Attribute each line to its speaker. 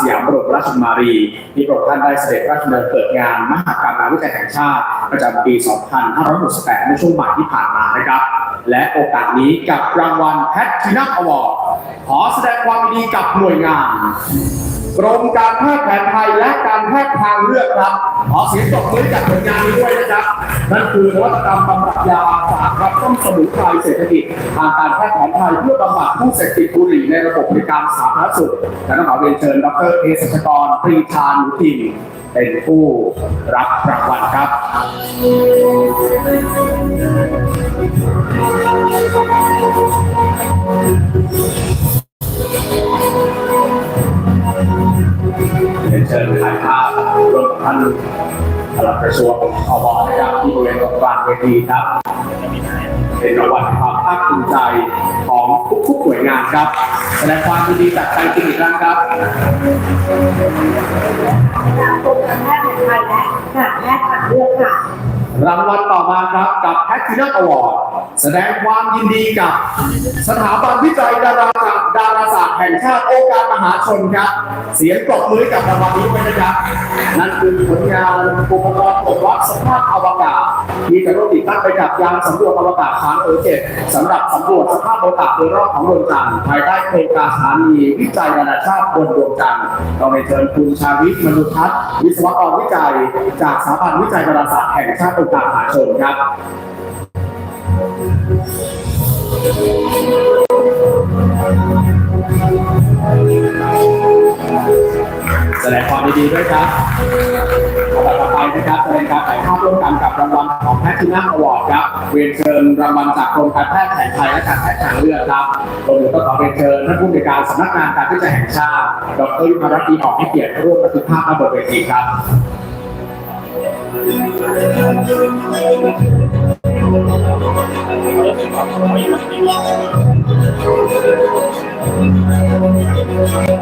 Speaker 1: สยามบรมราชกุมารีที่พระองค์ท่านได้เสด็จพระราชดำเนินเปิดงานมหกรรมงานวิจัยแห่งชาติ ประจำปี 2568ในช่วงบ่ายที่ผ่านมานะครับ และโอกาสนี้กับรางวัลแพททีนัมอวอร์ด ขอแสดงความดีกับหน่วยงาน กรมการแพทย์แผนไทยและการแพทย์ทางเลือกครับ ขอเสียงปรบมือจากหน่วยงานนี้ด้วยนะครับนั่นคือนวัตกรรมบำบัดยาจากรับต้นสมุนไพรเศรษฐกิจทางการแพทย์แผนไทยเพื่อบำบัดผู้เสพติดบุหรี่ในระบบบริการสาธารณสุขและต้องขอเรียนเชิญดรเอสัชกรปรีชานุทินเป็นผู้รับรางวัลครับ ท่านหลัดกระทรวงอบนะครับที่บริเวณตรงกลางเวทีครับเป็นรางวัลความภาคภูมิใจของทุกๆหน่วยงานครับแสดงความยินดีจากใจจริงอีกครั้งครับ
Speaker 2: จาการและกาแพทย์ทาเลือกค่ะ
Speaker 1: รางวัลต่อมาครับกับแพทตินัมอวอร์ดแสดงความยินดีกับสถาบันวิจัยดาราศาสตร์ดาราศาสตร์แห่งชาติองค์การมหาชนครับ เสียงปรบมือกับรางวัลนี้ด้วยนะครับ นั่นคือผลงานอุปกรณ์ตรวจวัดสภาพอ ตั้งไปกับยานสำรวจอวกาศฐานเอเจ็ดสำหรับสำรวจสภาพอวกาศโดยรอบของดวงจันทร์ภายใต้โครงการสถานีวิจัยนานาชาติบนดวงจันทร์เราในเชิญคุณชาวิทย์มนุทัศน์วิศวกรวิจัย จากสถาบันวิจัยดาราศาสตร์แห่งชาติองค์การมหาชนครับ แสดงความยินดีด้วยครับลำดับต่อไปนะครับแสดงการถ่ายภาพร่วมกันกับรางวัลของแพทตินัมอวอร์ดครับ เรียนเชิญรางวัลจากกรมการแพทย์แผนไทยและการแพทย์ทางเลือกครับรวมถึงก็ขอเรียนเชิญท่านผู้ในวยการสำนักงานการวิจัยแห่งชาติ ดรยุพรัตน์ดีออกให้เกียรติร่วมบันทึกภาพมาบนเวทีครับ
Speaker 3: Thank